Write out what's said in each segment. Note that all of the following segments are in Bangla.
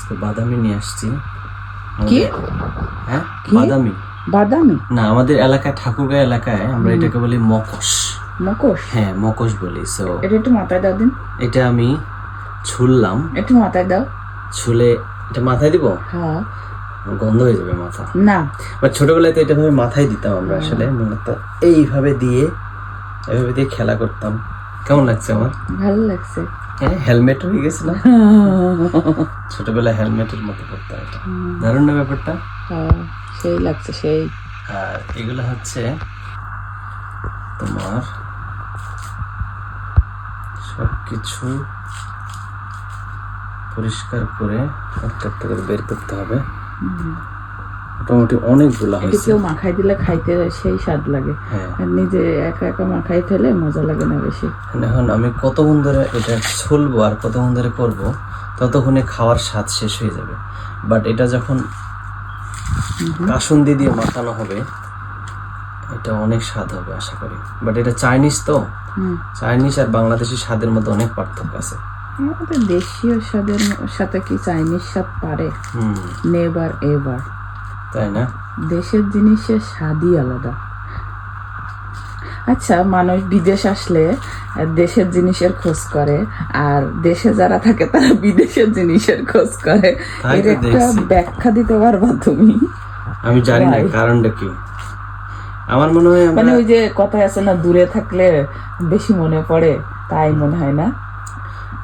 আজকে বাদামি নিয়ে আসছি। কি? হ্যাঁ? বাদামি। বাদামি? না আমাদের এলাকায় ঠাকুরগাঁ এলাকায় আমরা এটাকে বলি মকস। মকস? হ্যাঁ মকস বলি সো এটা একটু মাথায় দাও দিন। এটা আমি ছুললাম। একটু মাথায় দাও। ছুলে এটা মাথায় দিব? হ্যাঁ। গন্ধ হয়ে যাবে মাথা। না। বাট ছোটবেলায় তো এটা ভাবে মাথায় দিতাম আমরা আসলে মূলত এইভাবে দিয়ে এভাবে দিয়ে খেলা করতাম। কেমন লাগছে আমার? ভালো লাগছে। হ্যাঁ হেলমেট হয়ে গেছে না ছোটবেলায় হেলমেটের মতো করতাম এটা। দারুণ না ব্যাপারটা? সেই লাগছে সেই। আর এগুলো হচ্ছে তোমার সবকিছু পরিষ্কার করে একটা একটা করে বের করতে হবে। মোটামুটি অনেকগুলা এটা হয়েছে। কেউ মাখাই দিলে খাইতে সেই স্বাদ লাগে। হ্যাঁ। নিজে একা একা মাখাই খেলে মজা লাগে না বেশি। এখন আমি কতক্ষণ ধরে এটা ছলবো আর কতক্ষণ ধরে করব ততক্ষণে খাওয়ার স্বাদ শেষ হয়ে যাবে। বাট এটা যখন কাসুন্দি দিয়ে মাখানো হবে এটা অনেক স্বাদ হবে আশা করি। বাট এটা চাইনিজ তো। চাইনিজ আর বাংলাদেশি স্বাদের মধ্যে অনেক পার্থক্য আছে। আমাদের দেশীয় স্বাদের সাথে কি চাইনিজ স্বাদ পারে? হুম। নেবার এবার তাই না? দেশের জিনিসের স্বাদই আলাদা। আচ্ছা মানুষ বিদেশ আসলে দেশের জিনিসের খোঁজ করে আর দেশে যারা থাকে তারা বিদেশের জিনিসের খোঁজ করে। এর একটা ব্যাখ্যা দিতে পারবা তুমি? আমি জানি না কারণটা কি? আমার মনে হয় মানে ওই যে কথায় আছে না দূরে থাকলে বেশি মনে পড়ে তাই মনে হয় না?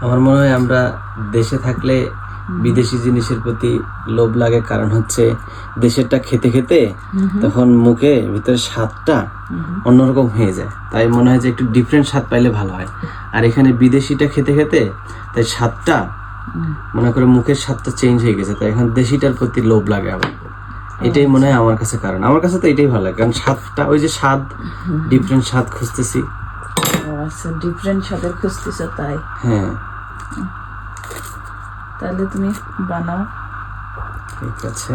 আমার মনে হয় আমরা দেশে থাকলে বিদেশি জিনিসের প্রতি লোভ লাগে কারণ হচ্ছে দেশেরটা খেতে খেতে তখন মুখে ভিতরে স্বাদটা অন্যরকম হয়ে যায়। তাই মনে হয় যে একটু ডিফারেন্ট স্বাদ পাইলে ভালো হয়। আর এখানে বিদেশিটা খেতে খেতে তাই স্বাদটা মনে করে মুখের স্বাদটা চেঞ্জ হয়ে গেছে তাই এখন দেশিটার প্রতি লোভ লাগে আবার এটাই মনে হয় আমার কাছে কারণ। আমার কাছে তো এটাই ভালো লাগে কারণ স্বাদটা ওই যে স্বাদ ডিফারেন্ট স্বাদ খুঁজতেছি। আচ্ছা ডিফারেন্ট স্বাদের খুঁজতেছ তাই। হ্যাঁ। তাহলে তুমি বানাও। ঠিক আছে।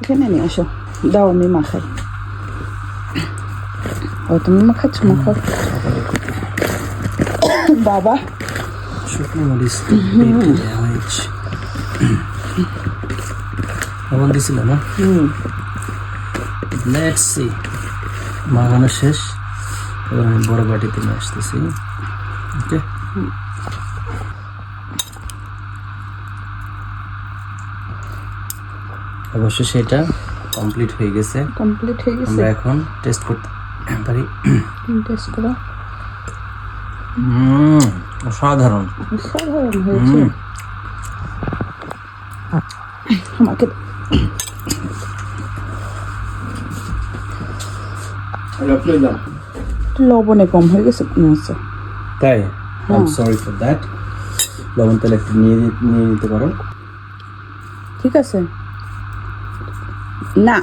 এখানে নিয়ে আসো। দাও আমি মাখাই। ও তুমি মাখাচ্ছ? মাখাও। বাবা। শুকনো মরিচ দেওয়া হয়েছে। লবণ দিছিল না হুম। লেটস সি মাখানো শেষ। এবার আমি বড় বাটিতে নিয়ে আসতেছি। ওকে? অবশ্য সেটা কমপ্লিট হয়ে গেছে। কমপ্লিট হয়ে গেছে। আমরা এখন টেস্ট করতে পারি। টেস্ট করো। উম, অসাধারণ। অসাধারণ হয়েছে। আমাকে লবণে কম হয়ে গেছে মনে হচ্ছে তাই? আই সরি ফর দ্যাট লবণ তেল একটু নিয়ে নিয়ে নিতে পারো। ঠিক আছে। না।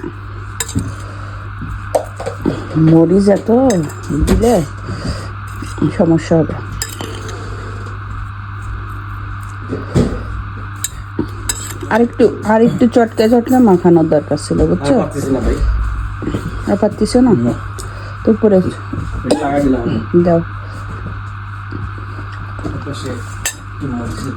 মরিচ এত দিলে সমস্যা হবে। আরেকটু আরেকটু চটকে চটকে মাখানোর দরকার ছিল বুঝছ? পারতেছি না ভাই। আর পারতিস না। তো উপরে এটা লাগাই দিলাম আমি। দাও পাশে একটু মরিচের